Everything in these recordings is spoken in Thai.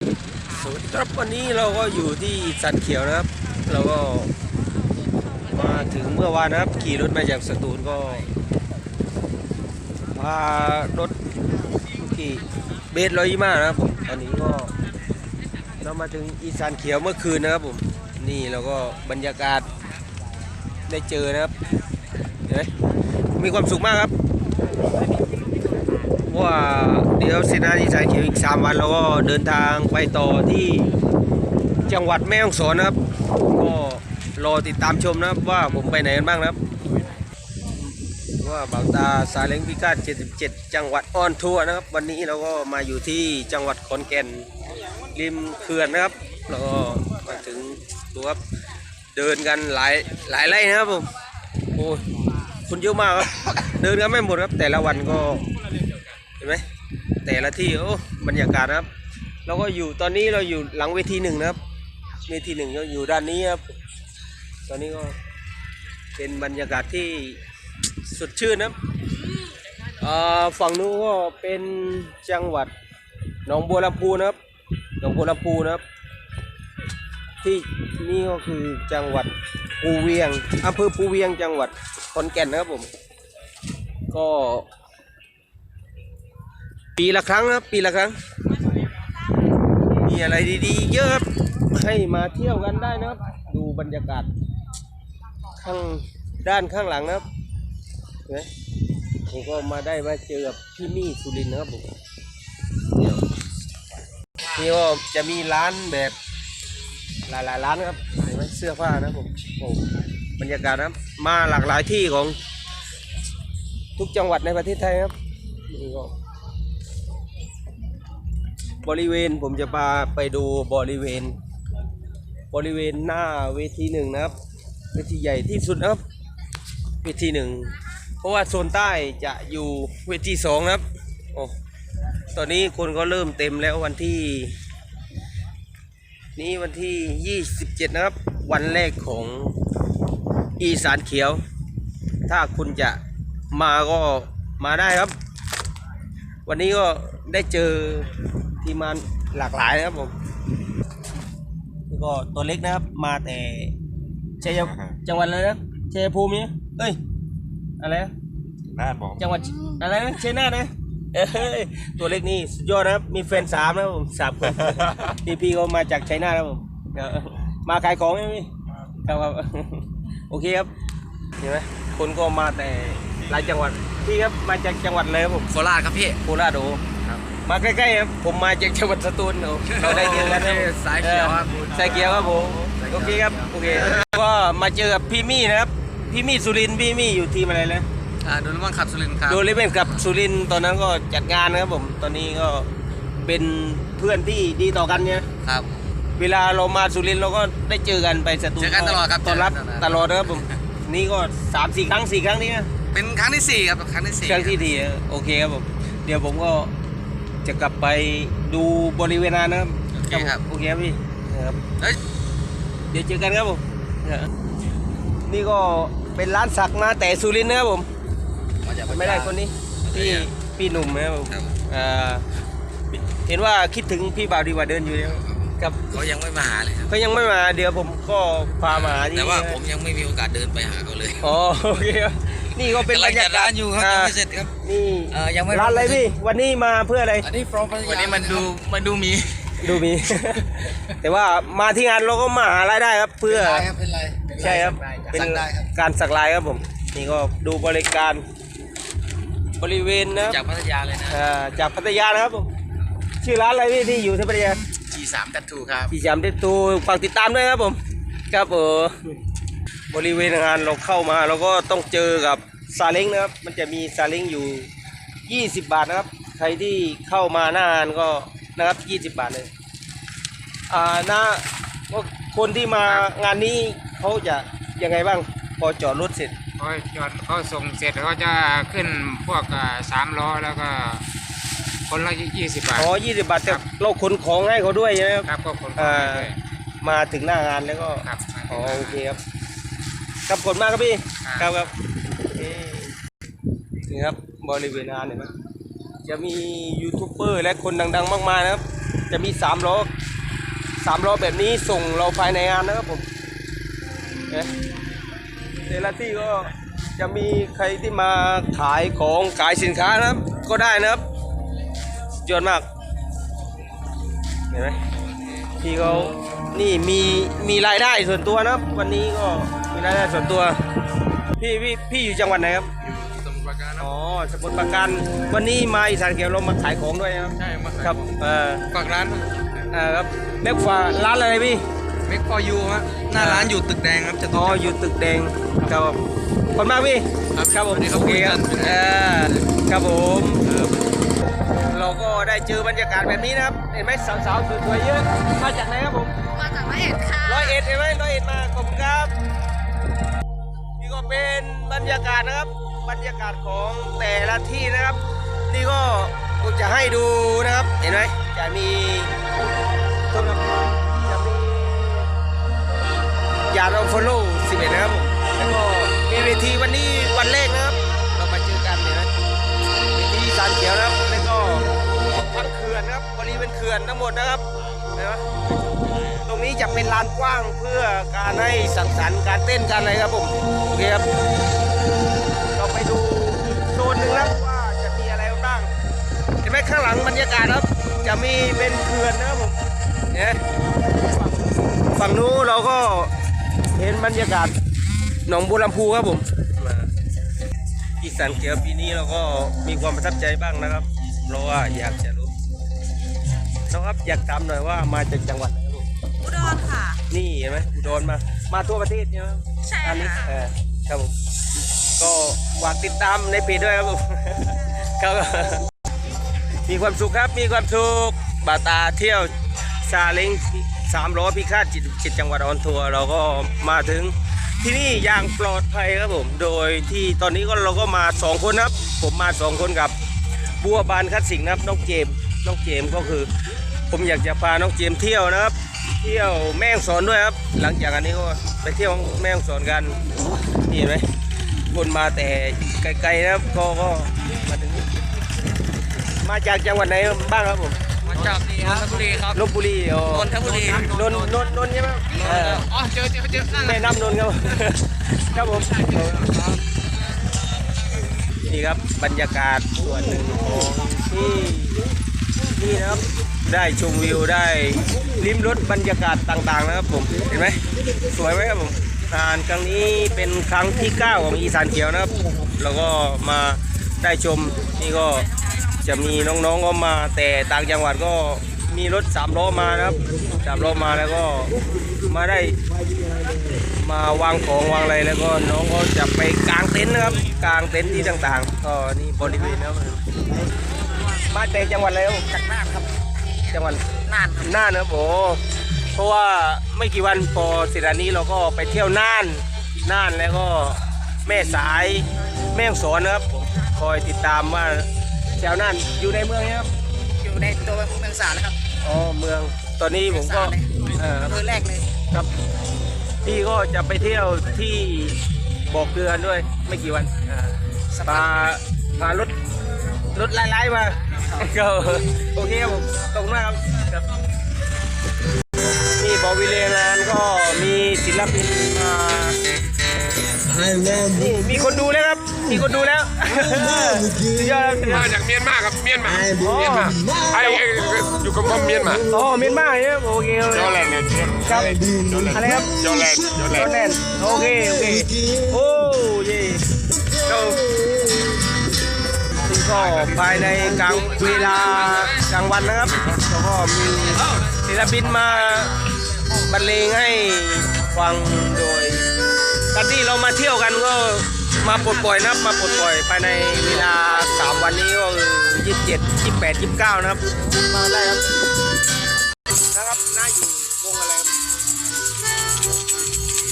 สวัสดีครับวันนี้เราก็อยู่ที่สันเขียวนะครับ เราก็มาถึงเมื่อวานนะครับ ขี่รถมาจากสตูลก็พารถขี่เบสร้อยมานะครับผมตอนนี้ก็เรามาถึงอีสานเขียวเมื่อคืนนะครับผมนี่เราก็บรรยากาศได้เจอนะครับเห็นไหมมีความสุขมากครับ ว่าเดี๋ยวเสนาทีสายเขียวอีก 3 วันเราก็เดินทางไปต่อที่จังหวัดแม่ฮ่องสอนนะครับ ก็รอติดตามชมนะครับว่าผมไปไหนกันบ้างนะครับ ว่าบางตาซายเล้งพิกาด77 จังหวัดออนทัวร์นะครับ วันนี้เราก็มาอยู่ที่จังหวัดขอนแก่นริมเขื่อนนะครับแล้วก็มาถึงดูครับเดินกันหลายหลายไร่นะครับผมโอ้ยคนเยอะมากครับ เดินกันไม่หมดครับแต่ละวันก็ ไหมแต่ละที่โอ้บรรยากาศนะครับ เราก็อยู่ตอนนี้เราอยู่หลังเวทีหนึ่งนะครับ เวทีหนึ่งก็อยู่ด้านนี้ครับ ตอนนี้ก็เป็นบรรยากาศที่สดชื่นนะครับฝั่งนู้นก็เป็นจังหวัดหนองบัวลำพูนะครับหนองบัวลำพูนะครับ ที่นี่ก็คือจังหวัดภูเวียงอำเภอภูเวียงจังหวัดขอนแก่นนะครับผม ก็ ปีละครั้งครับ ปีละครั้ง มีอะไรดีๆ เยอะครับ ให้มาเที่ยวกันได้นะครับ ดูบรรยากาศ ข้างด้านข้างหลังนะครับเห็นไหมผมก็มาได้มาเจอกับพี่มี่สุรินนะครับผมนี่ก็จะมีร้านแบบหลายๆร้านนะครับเห็นไหมเสื้อผ้านะผมโอ้บรรยากาศนะครับมาหลากหลายที่ของทุกจังหวัดในประเทศไทยครับนี่ก็ บริเวณผมจะพาไปดูบริเวณ บริเวณหน้าเวทีหนึ่งนะครับ เวทีใหญ่ที่สุดนะครับ เวทีหนึ่งเพราะว่าโซนใต้จะอยู่เวทีสองนะครับโอ้ตอนนี้คนก็เริ่มเต็มแล้ววันที่ นี้วันที่ 27 นะครับ วันแรกของอีสานเขียว ถ้าคุณจะมาก็มาได้ครับ วันนี้ก็ได้เจอ ทีมงานหลากหลายนะครับผมแล้วก็ตัวเล็กนะครับ มาแต่ชัยจังหวัดอะไรนะชัยภูมิเนี่ยเอ้ยอะไรนะน่านผมจังหวัดอะไรนะชัยนาทนะเอ้ยตัวเล็กนี่สุดยอดนะครับ มีแฟนสามนะครับผมสามคนพี่พี่ก็มาจากชัยนาทนะครับผมเดี๋ยวมาขายของไหมพี่ครับครับโอเคครับเห็นไหมคนก็มาแต่หลายจังหวัดพี่ครับมาจากจังหวัดอะไรครับผมโคราชครับพี่โคราชโอครับ มาใกล้ๆครับผมมาจากจังหวัดสตูลโอ้เราได้เจอกันครับสายเขียวครับออสายเขียวครับผมสายเขียวโอเคครับโอเคก็มาเจอกับพี่มี่นะครับพี่มี่สุรินทร์พี่มี่อยู่ทีมอะไรนะอ่าโดนว่างขับสุรินทร์ครับโดเลเวนกับสุรินทร์ตอนนั้นก็จัดงานนะครับผมตอนนี้ก็เป็นเพื่อนที่ดีต่อกันเนี่ยครับ เวลาเรามาสุรินทร์เราก็ได้เจอกันไปสตูลเจอกันตลอดครับต้อนรับเจอกันตลอดนะครับผมนี่ก็สามสี่ครั้งสี่ครั้งนี้นะเป็นครั้งที่สี่ครับครั้งที่สี่เครื่องที่ดีอะโอเคครับผมเดี๋ยวผมก็ จะกลับไปดูบริเวณนั้นนะครับโอเคครับ โอเคครับพี่นะครับเฮ้ยเดี๋ยวเจอกันครับผมนะครับนี่ก็เป็นร้านสักนะแต่สุรินทร์นะครับผมมาจากไม่ได้คนนี้พี่พี่หนุ่มนะครับผมครับอ่าเห็นว่าคิดถึงพี่บ่าวดีกว่าเดินอยู่แล้วครับเขายังไม่มาหาเลยครับเขายังไม่มาเดี๋ยวผมก็พามาหาที่แต่ว่าผมยังไม่มีโอกาสเดินไปหาเขาเลยอ๋อโอเคครับ นี่ก็เป็นกำบลัรงรยาจัดการ้าศนอยู่ครับอ่ายังไม่เสร็จครับนี่เออยังไม่ร้านอะไรพี่วันนี้มาเพื่ออะไรอันนี้ from วันนี้มันดูมันดูมีดูมี แต่ว่ามาที่งานเราก็มาหารายได้ครับเพื่อเป็นไรใช่ครับเป็นการสักลายครับผมนี่ก็ดูบริการบริเวณนะครับจากพัทยาเลยนะอ่าจากพัทยานะครับผมชื่อร้านอะไรพี่ที่อยู่ที่พัทยา G3 Tattoo ครับพี่จำได้ตูฝากติดตามด้วยครับผม ครับผม บริเวณงานเราเข้ามาเราก็ต้องเจอกับซาเล้งนะครับ มันจะมีซาเล้งอยู่ 20 บาทนะครับ ใครที่เข้ามาหน้างานก็นะครับ 20 บาทเลย อ่านะก็คนที่มางานนี้เขาจะยังไงบ้าง พอจอดรถเสร็จพอจอดเขาส่งเสร็จเขาจะขึ้นพวกอ่าสามล้อแล้วก็คนละยี่สิบบาท อ๋อ20บาทแต่เราขนของให้เขาด้วยใช่ไหมครับ ครับก็คนอ่าด้วยมาถึงหน้างานแล้วก็ ครับ อ๋อโอเคครับ ครับขอบคุณมากครับพี่คครัรับบครับเอ่อนี่ครับบริเวณงานเห็นไหมจะมียูทูบเบอร์และคนดัง ๆ มากมายนะครับ จะมีสามล้อสามล้อแบบนี้ส่งเราภายในงานนะครับผมเอ๊ะแต่ละที่ก็จะมีใครที่มาขายของขายสินค้านะครับ ก็ได้นะครับสุดยอดมาก เห็นไหมพี่เขา นี่มีมีรายได้ส่วนตัวนะครับ วันนี้ก็มีรายได้ส่วนตัว พี่พี่พี่อยู่จังหวัดไหนครับสมุทรปราการอ๋อสมุทรปราการวันนี้มาอีสานเขียวเรามาขายของด้วยนะครับใช่มาครับเออฝากร้านเออครับแม็กฟ้าร้านอะไรพี่เมกพอยูฮะหน้าร้านอยู่ตึกแดงครับจะอ๋ออยู่ตึกแดงครับผมขอบคุณมากพี่ครับผมโอเคครับเออครับผม เราก็ได้เจอบรรยากาศแบบนี้นะครับ เห็นไหมสาวๆสวยๆเยอะ มาจากไหนครับผม มาจากร้อยเอ็ดค่ะร้อยเอ็ดเห็นไหมร้อยเอ็ดมาขอบคุณครับ นี่ก็เป็นบรรยากาศนะครับ บรรยากาศของแต่ละที่นะครับ นี่ก็ผมจะให้ดูนะครับ เห็นไหมจะมีโทษนะครับจะมียาเราฟอลโล่11 นะครับผม แล้วก็มีเวทีวันนี้วันแรกนะครับ เรามาเจอกันเห็นไหมเวทีสารเขียวนะครับ นนะครับบริเขื่อนทั้งหมดนะครับเห็นไหมตรงนี้จะเป็นลานกว้างเพื่อการให้สังสรรค์การเต้นกันอะไรครับผมโอเคครับเราไปดูอีกโซนหนึ่งครับว่าจะมีอะไรบ้าง เห็นไหมข้างหลังบรรยากาศครับ จะมีเป็นเขื่อนนะครับผมเนี่ยฝั่งนู้นเราก็เห็นบรรยากาศหนองบัวลำพูครับผมมาอีสานเขียวปีนี้เราก็มีความประทับใจบ้างนะครับ เพราะว่าอยากจะ น้องครับอยากถามหน่อยว่ามาจากจังหวัดไหนครับผมอุดรค่ะ นี่เห็นไหมอุดรมา มาทั่วประเทศใช่ไหมใช่อันนี้ค่ะเออครับผมก็ฝากติดตามในเพจด้วยครับผมครับมีความสุขครับมีความสุขบาตาเที่ยวซาเล้งสามล้อพิฆาตจิตจิตจังหวัดออนทัวร์เราก็มาถึงที่นี่อย่างปลอดภัยครับผม โดยที่ตอนนี้ก็เราก็มาสองคนนะครับ ผมมาสองคนกับบัวบานคัดสิงห์นะครับน้องเจมส์น้องเจมส์ก็คือ ผมอยากจะพาน้องเจมส์เที่ยวนะครับ เที่ยวแม่ฮ่องสอนด้วยครับ หลังจากอันนี้ก็ไปเที่ยวแม่ฮ่องสอนกันนี่เห็นไหมคนมาแต่ไกลๆนะครับก็ก็มาถึงมาจากจังหวัดไหนบ้างครับผมมาจากนนทบุรีครับลบบุรีอ๋อนนทบุรีนนท์นนท์นนท์ใช่ไหมเอออ๋อเจอเจอเจอนั่นแหแม่ละน้ำนนท์ครับครับผมนี่ครับบรรยากาศส่วนหนึ่งของที่นี่นะครับ ได้ชมวิวได้ลิ้มรสบรรยากาศต่างๆนะครับผมเห็นไหมสวยไหมครับผมงานครั้งนี้เป็นครั้งที่ 9 ของอีสานเขียวนะครับ แล้วก็มาได้ชมนี่ก็จะมีน้องๆก็มา แต่ต่างจังหวัดก็มีรถสามล้อมานะครับสามล้อมาแล้วก็มาได้มาวางของวางอะไรแล้วก็น้องก็จะไปกางเต็นท์นะครับกางเต็นท์ที่ต่างๆ ก็นี่บริเวณนะครับมาแต่จังหวัดอะไรครับจากนาครับ จังหวัดน่านครับน่านนะครับโอ้เพราะว่าไม่กี่วันพอเสร็จอันนี้เราก็ไปเที่ยวน่านน่านแล้วก็แม่สายแม่ฮ่องสอนนะครับผมคอยติดตามว่าชาวน่านอยู่ในเมืองนะครับอยู่ในตัวเมืองสารนะครับอ๋อเมืองตอนนี้ผมก็เอออำเภอแรกเลยครับพี่ก็จะไปเที่ยวที่บ่อเกลือด้วยไม่กี่วันอ่า พาพารถ รถไล่ๆมาก็โอเคครับผมตรงมากครับครับนี่บอวิเลนานก็มีศิลปินมานี่มีคนดูแล้วครับ มีคนดูแล้วสุดยอดครับสุดยอมาดจากเมียนมาครับเมียนมาอ๋อเมียนมาไอ้ไอ้อยู่กับผมเมียนมาอ๋อเมียนมาเนี่ยโอเคโอเคจอแลนด์เนี่ยครับจอแลนด์อะไรครับจอแลนด์จอแลโดนนด์แน่นโอเคโอเคโอ้เย่ ก็ภายในกลางเวลากลางวันนะครับแล้วก็มีศิลปินมาบรรเลงให้ฟังโดยการที่เรามาเที่ยวกันก็มาปลดปล่อยนะครับมาปลดปล่อยภายในเวลา 3 วันนี้ก็คือ27 28 29 นะครับมาได้ครับนะครับน่าอยู่วงอะไรครับ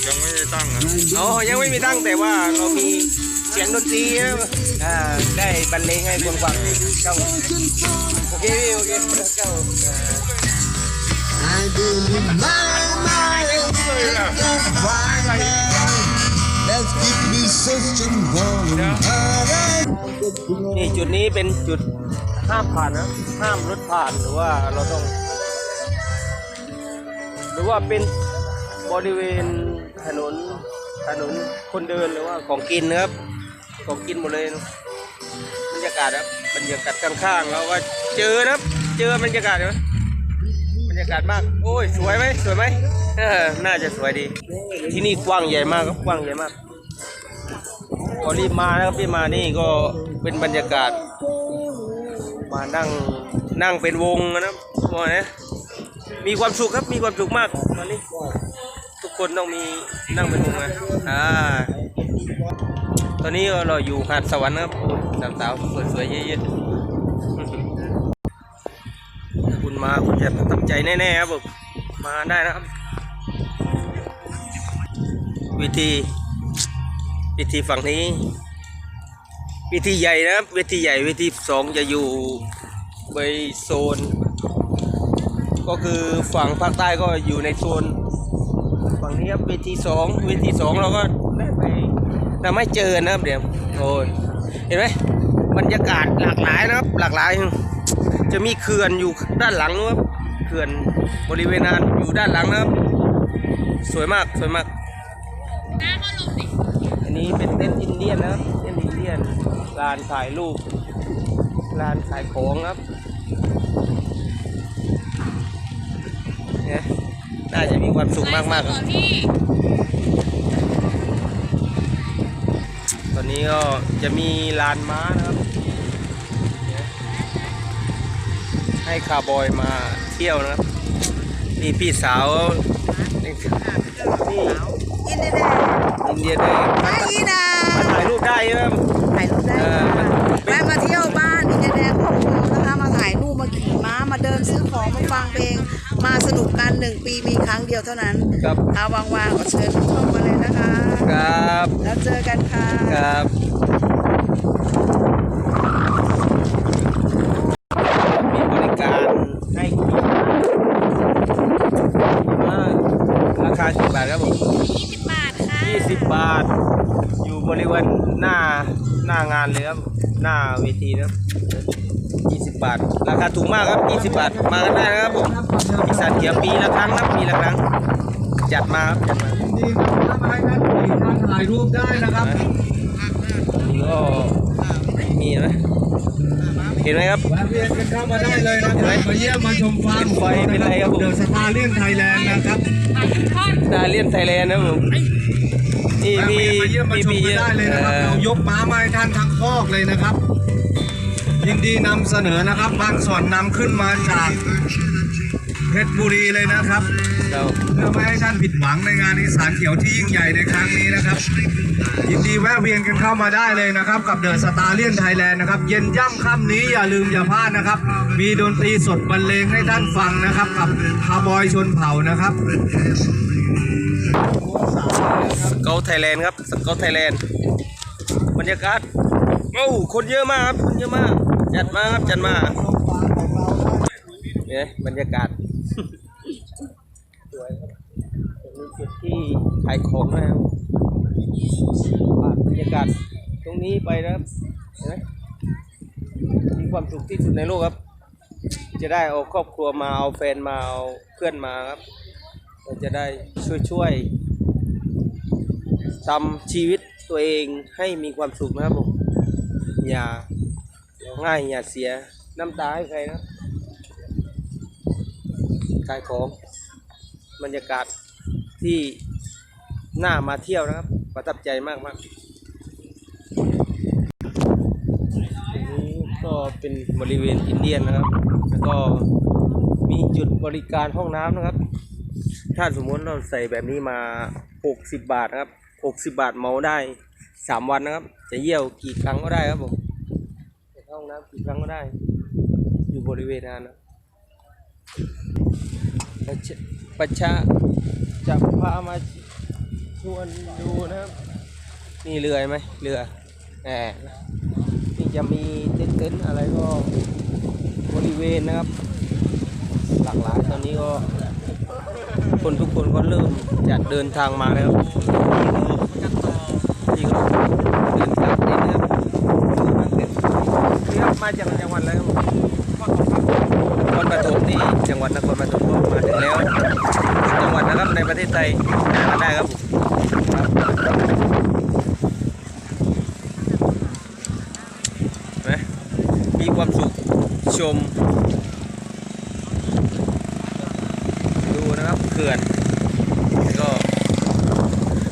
ยังไม่ได้ตั้งอะอ๋อยังไม่มีตั้งแต่ว่าเรามี เสียงดนตรีอ่าได้บรรเลงให้คนฟังเจ้าโอเคโอเคเจ้า I believe my mind Let's keep me searching and นี่จุดนี้เป็นจุดห้ามผ่านนะ ห้ามรถผ่านหรือว่าเราต้อง หรือว่าเป็นบริเวณถนนถนนคนเดินหรือว่าของกินนะครับ ของกินหมดเลยนะบรรยากาศครับบรรยากาศข้างๆเราก็เจอนะครับเจอบรรยากาศไหมบรรยากาศมาก โอ้ยสวยไหมสวยไหมน่าจะสวยดี ที่นี่กว้างใหญ่มากครับกว้างใหญ่มากพอรีบมานะครับรีบมานี่ก็เป็นบรรยากาศ มานั่งนั่งเป็นวงนะครับว่าไงมีความสุขครับมีความสุขมากมานี่ทุกคนต้องมีนั่งเป็นวงนะอ่า ตอนนี้เราอยู่หาดสวรรค์ครับสาวๆสวยๆเยอะๆถ้าคุณมาคุณจะประทับใจแน่ๆครับผมมาได้นะครับ วิธี วิธีฝั่งนี้ วิธีใหญ่นะครับเวทีใหญ่เวทีสองจะอยู่ในโซน ก็คือฝั่งภาคใต้ก็อยู่ในโซนฝั่งนี้ครับเวทีสองเวทีสองเราก็ ได้ไปเราไม่เจอนะครับเดี๋ยวโอ้ยเห็นไหมบรรยากาศหลากหลายนะครับ หลากหลาย จะมีเขื่อนอยู่ด้านหลังนะครับเขื่อนบริเวณนั้นอยู่ด้านหลังนะครับ สวยมากสวยมากอันนี้เป็นเต้นท์อินเดียนนะครับเต้นท์อินเดียนลานถ่ายรูปลานขายของครับเนี่ยน่าจะมีความสุขมากมากๆครับ อนนี้ก็จะมีลานม้านะครับเนี่ยให้คาร์บอยมาเที่ยวนะครับ นี่พี่สาวนี่อินเดียอินเดียเลยไอ้อีนามาถ่ายรูปได้ใช่ไหมถ่ายรูปได้เออมันแวะมาเที่ยวบ้านอินเดียแดงของเรานะคะมาถ่ายรูปมาขี่ม้ามาเดินซื้อของมาฟังเพลง มาสนุกกันหนึ่งปีมีครั้งเดียวเท่านั้นครับเอาวางๆก็เชิญชมมาเลยนะคะครับแล้วเจอกันค่ะครับมีบริการให้ขี่ม้าราคาสิบบาทครับผม20บาทค่ะยี่สิบบาท อยู่บริเวณหน้าหน้างานเลยครับหน้าเวทีนะครับยี่สิ บบาท ราคาถูกมากครับยี่สิบบาท มากันได้นะครับผมอีสานเขียวปีละครั้งครับปีละครั้ง จัดมาครับจัดมาดีครับมาให้ท่านมีท่านถ่ายรูปได้นะครับนี่ก็มีไหมเห็นไหมครับแวะเวียนกันเข้ามาได้เลยนะครับมาเยี่ยมมาชมฟาร์มไฟเป็นไรครับผมเดอะสตาร์เลียนไทยแลนด์นะครับดาเลียนไทยแลนด์นะครับผมนี่แวะมีเวียนมาเยี่ยมมาชมมีกันได้เลยนะครับอ่อเรายกม้ามาให้ท่านทั้งคอกเลยนะครับยิน ดีนำเสนอนะครับ บางส่วนนำขึ้นมาจากเพชรบุรีเลยนะครับเราเพื่อไม่ให้ท่านผิดหวังในงานอีสานเขียวที่ยิ่งใหญ่ในครั้งนี้นะครับ ยินดีแวะเวียนกันเข้ามาได้เลยนะครับ กับเดอะสตาร์เลียนไทยแลนด์นะครับ เย็นย่ำค่ำนี้อย่าลืมอย่าพลาดนะครับ มีดนตรีสดบรรเลงให้ท่านฟังนะครับ กับคาร์บอยชนเผ่านะครับสเกลไทยแลนด์ครับสเกลไทยแลนด์บรรยากาศโอ้คนเยอะมากครับคนเยอะมาก จัดมาครับจัดมาเนี่ยบรรยากาศสวยครับตรงนี้จุดที่ขายของนะครับบรรยากาศตรงนี้ไปนะครับเห็นไหมมีความสุขที่สุดในโลกครับ จะได้เอาครอบครัวมาเอาแฟนมาเอาเพื่อนมาครับเราจะได้ช่วยช่วยๆทำชีวิตตัวเองให้มีความสุขนะครับผมอย่า งไห้อย่าเสียน้ำตาให้ใครนะขายของบรรยากาศที่น่ามาเที่ยวนะครับ ประทับใจมากมากนนี้ก็เป็นบริเวณอินเดียนนะครับ แล้วก็มีจุดบริการห้องน้ำนะครับ ถ้าสมมติเราใส่แบบนี้มา 60 บาทนะครับ 60 บาทเมาได้ 3 วันนะครับ จะเยี่ยวกี่ครั้งก็ได้ครับผม น้ำกี่ครั้งก็ได้ อยู่บริเวณนั้นนะประชะชาจะพามาชวนดูนะครับนี่เรือไหมเรือแหมนี่จะมีเต็นท์อะไรก็บริเวณนะครับ หลากหลายตอนนี้ก็ คนทุกคนก็เริ่มจะเดินทางมาแล้วนี่ก็เดินทางเต็นท์นะครับนี่ครับมาจากจังหวัดอะไรครับนครปฐมนี่จังหวัดนครปฐมก็มาถึงแล้วจัง มาได้ครับผมเห็นไหมมีความสุข ชม ดูนะครับเขื่อนแล้วก็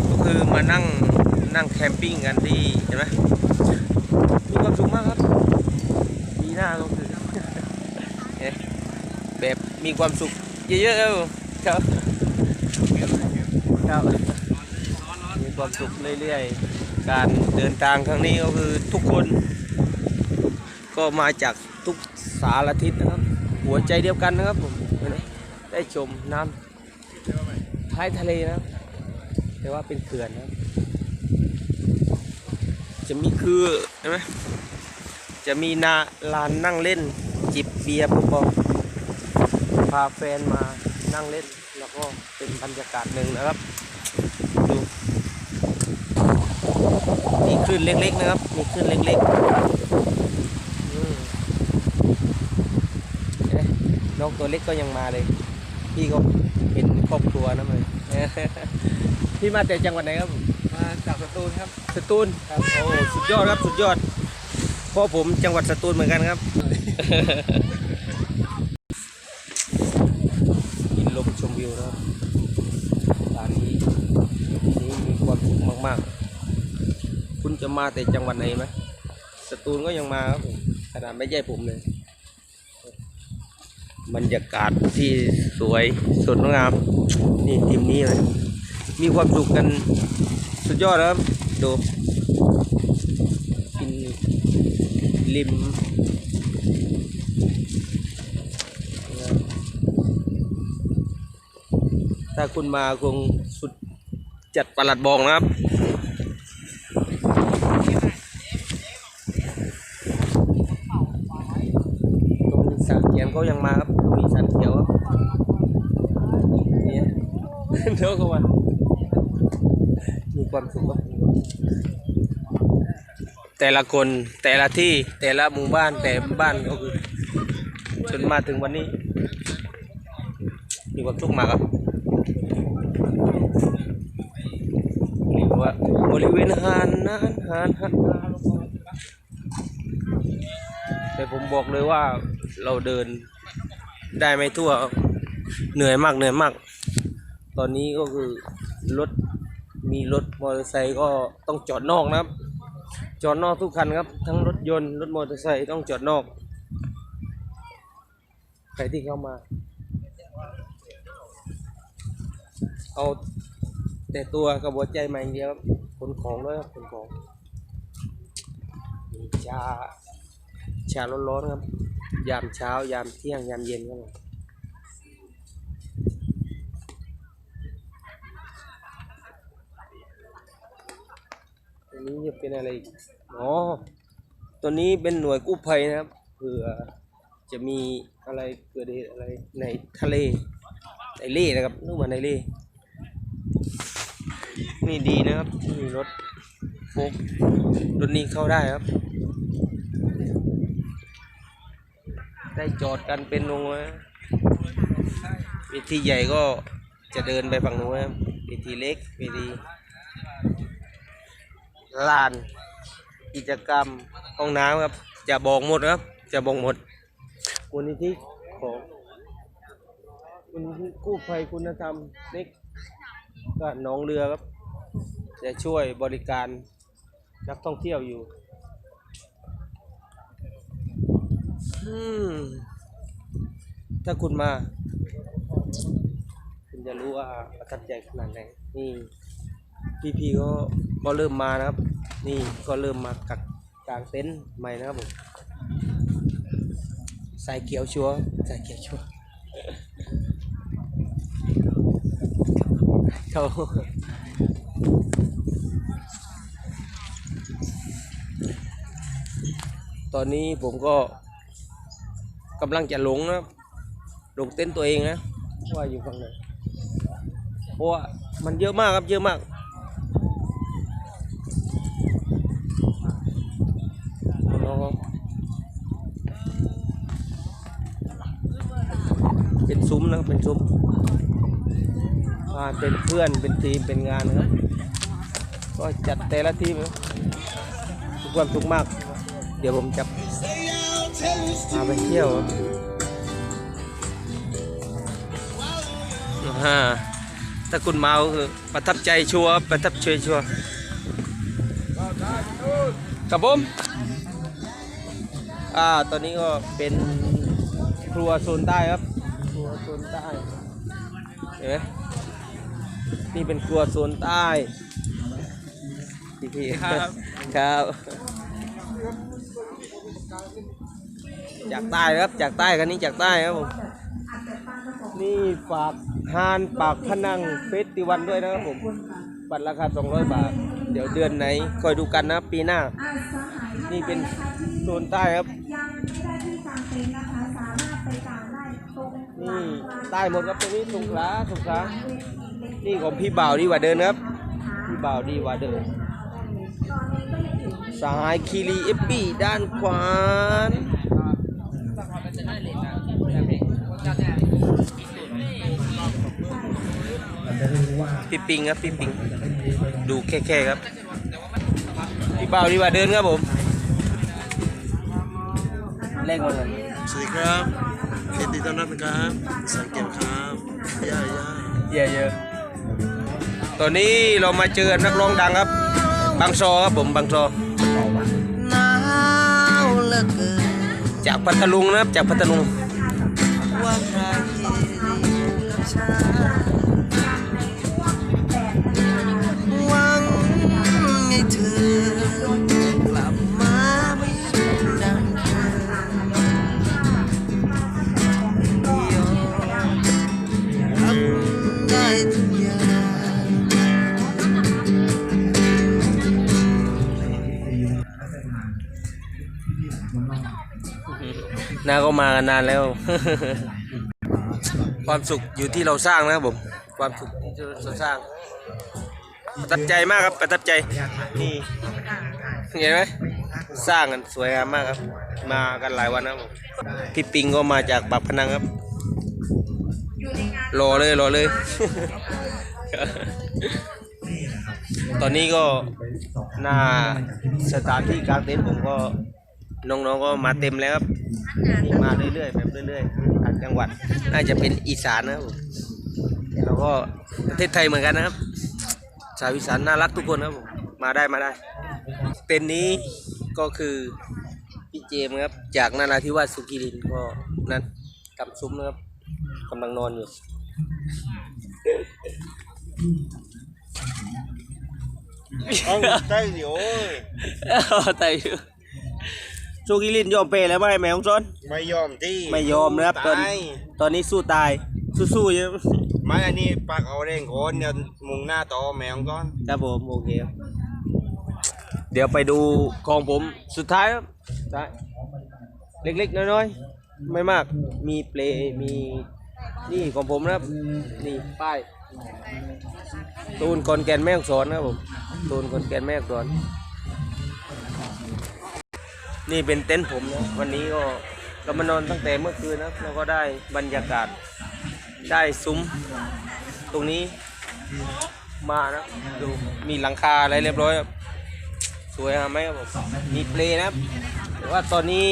ก็คือมานั่งนั่งแคมปิ้งกันที่เห็นไหมมีความสุขมากครับปีหน้าก็คือแบบมีความสุขเยอะๆครับครับมีความสุขเรื่อยๆ การเดินทางครั้งนี้ก็คือทุกคนก็มาจาก สารทิศนะครับ หัวใจเดียวกันนะครับผมได้ชมน้ำท้ายทะเลนะครับแต่ว่าเป็นเขื่อนนะครับจะมีคือเห็นไหมจะมีนาลานนั่งเล่น จิบเบียร์เบาๆพาแฟนมานั่งเล่น แล้วก็เป็นบรรยากาศหนึ่งนะครับดูมีคลื่นเล็กๆนะครับ มีคลื่นเล็กๆอืมเห็นไหม น้องตัวเล็กก็ยังมาเลย พี่ก็เป็นครอบครัวนะเลยพี่มาแต่จังหวัดไหนครับ มาจากสตูลครับ สตูลครับโอ้สุดยอดครับสุดยอดพ่อผมจังหวัดสตูลเหมือนกันครับ กินลมชมวิวนะครับสถานที่นี้มีความสุขมากๆ คุณจะมาแต่จังหวัดไหนไหมสตูลก็ยังมาครับผมขนาดไม่ใช่ผมเลย บรรยากาศที่สวยสดงามนี่ทีมนี้เลยมีความสุขกันสุดยอดครับดูกินริมถ้าคุณมาคงสุดจัดประหลัดบองนะครับตรงสันเขียนเขายังมาครับตรงนี้สันเขียวครับเนี่ย เดี๋ยวเข้ามามี ความสุขครับแต่ละคนแต่ละที่แต่ละหมู่บ้านแต่บ้านก็คือจนมาถึงวันนี้ มีความสุขมากครับนี่ว่าบริเวณหานนานหานหานหานแต่ผมบอกเลยว่าเราเดินได้ไม่ทั่วเหนื่อยมากเหนื่อยมาก ตอนนี้ก็คือรถ มีรถมอเตอร์ไซค์ก็ต้องจอดนอกนะครับ จอดนอกทุกคันครับ ทั้งรถยนต์รถมอเตอร์ไซค์ต้องจอดนอก ใครที่เข้ามา เอาแต่ตัวกับหัวใจมาอย่างเดียวครับขนของด้วยครับขนของมีชาชาร้อนๆครับ ยามเช้ายามเที่ยงยามเย็นครับผมตัว นี้จะเป็นอะไรอีกอ๋อตัวนี้เป็นหน่วยกู้ภัยนะครับเผื่อจะมีอะไรเกิดเหตุอะไรในทะเลในเล่นะครับนึกว่าในเล่นี่ดีนะครับนี่รถโฟกรถนี้เข้าได้ครับ ได้จอดกันเป็นวงนะเวทีใหญ่ก็จะเดินไปฝั่งนู้นครับเวทีเล็กเวที ลานกิจกรรมห้องน้ำครับจะบอกหมดครับจะบอกหมดมูลนิธิของมูลนิธิกู้ภัยคุณธรรมเล็กก็หนองเรือครับ จะช่วยบริการนักท่องเที่ยวอยู่อืมถ้าคุณมา คุณจะรู้ว่าประทับใจขนาดไหนนี่พี่ๆก็ ก็เริ่มมานะครับ นี่ก็เริ่มมากักกลางเต็นท์ใหม่นะครับผมสายเขียวชัวร์สายเขียวชัวเขาตอนนี้ผมก็กำลังจะหลงนะหลงเต็นท์ตัวเองนะว่าอยู่ฝั่งไหนเพราะว่ามันเยอะมากครับเยอะมาก น้อง เป็นซุ้มนะครับเป็นซุ้มมาเป็นเพื่อนเป็นทีมเป็นงานนะครับ ก็จัดแต่ละทีมทุกความสุขมาก เดี๋ยวผมจะพาไปเที่ยวครับอ่าถ้าคุณเมาคือประทับใจชัวประทับใจชัวร์ครับผมอ่าตอนนี้ก็เป็นครัวโซนใต้ครับ รัวโซนใต้เห็นไหมนี่เป็นครัวโซนใต้พี่พี่ๆครับ ครับ จากใต้ครับจากใต้คันนี้จากใต้ครับผมนี่ฝากฮานปากพนังเฟสติวันด้วยนะครับผมบัตรราคา 200 บาท เดี๋ยวเดือนไหนคอยดูกันนะปีหน้า นี่เป็นโซนใต้ครับ นี่ใต้หมดครับตรงนี้สงขลาสงขลานี่ของพี่บ่าวดีกว่าเดินครับ พี่บ่าวดีกว่าเดินสายคีรีเอฟบีด้านขวาพี่ปิงครับพี่ปิง ดูแค่ๆครับ พี่เบาดีกว่าเดินครับผมเล่นมาเลยสวัสดีครับ ยินดีต้อนรับนะครับสังเกตครับย่าย่าเยอะๆตอนนี้เรามาเจอนักร้องดังครับ บางซอครับผมบางซอหนาวเหลือเกินจากพัทลุงนะครับจากพัทลุงว่าใครอยู่กับฉันหวังให้เธอ นาก็มากันนานแล้ว ความสุขอยู่ที่เราสร้างนะครับผมความสุขที่เราสร้าง ประทับใจมากครับประทับใจนี่เห็นไหมสร้างกันสวยงามมากครับ มากันหลายวันนะครับผมพี่ปิงก็มาจากปากพนังครับรอเลยรอเลย ตอนนี้ก็หน้าสถานที่กลางเต็นท์ผมก็ น้องๆก็มาเต็มแล้วครับนี่มาเรื่อยๆแบบเรื่อยๆทางจังหวัด น่าจะเป็นอีสานนะครับผมแล้วก็ประเทศไทยเหมือนกันนะครับ ชาวอีสานน่ารักทุกคนครับผมมาได้มาได้ เต็นท์นี้ก็คือพี่เจมส์ครับจากนาราธิวาสสุขีรินทร์ก็นั่นกำซุ้มนะครับกำลังนอนอยู่เอาใจเดี๋ยวแต่ สุขีรินทร์ยอมเปย์แล้วไหมแมวของซนไม่ยอมที่ไม่ยอมนะครับตอนตายตอนนี้สู้ตาย สู้ๆเยอะไม่อันนี้ปากเอาเร่งโคนเดี๋ยวมุงหน้าต่อแมวก่อนครับผมโอเคครับเดี๋ยวไปดูของผมสุดท้ายครับสุดท้ายเล็กๆน้อยๆไม่มากมีเปลมีนี่ของผมนะครับนี่ป้ายตูนกอนแกนแม่ฮ่องสอนนะครับผมตูนกอนแกนแม่ฮ่องสอน นี่เป็นเต็นท์ผมนะวันนี้ก็เรามานอนตั้งแต่เมื่อคืนนะเราก็ได้บรรยากาศได้ซุ้ม ตรงนี้มานะดูมีหลังคาอะไรเรียบร้อยครับสวยงาไหมครับผมมีเปลนะครับแต่ว่าตอนนี้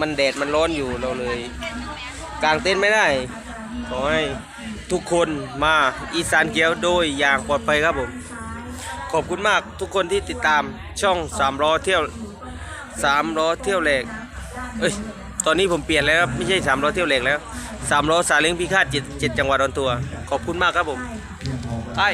มันแดดมันร้อนอยู่เราเลยกางเต็นท์ไม่ได้ขอให้ทุกคนมาอีสานเกียวโดยอย่างปลอดภัยครับผม ขอบคุณมากทุกคนที่ติดตามช่องสามล้อเที่ยว สามล้อเที่ยวแหลกเอ้ยตอนนี้ผมเปลี่ยนแล้วครับไม่ใช่สามล้อเที่ยวแหลกแล้วสามล้อสาเล้งพิฆาตเจ็ดเจ็ดจังหวัดออนตัว ขอบคุณมากครับผมไอ้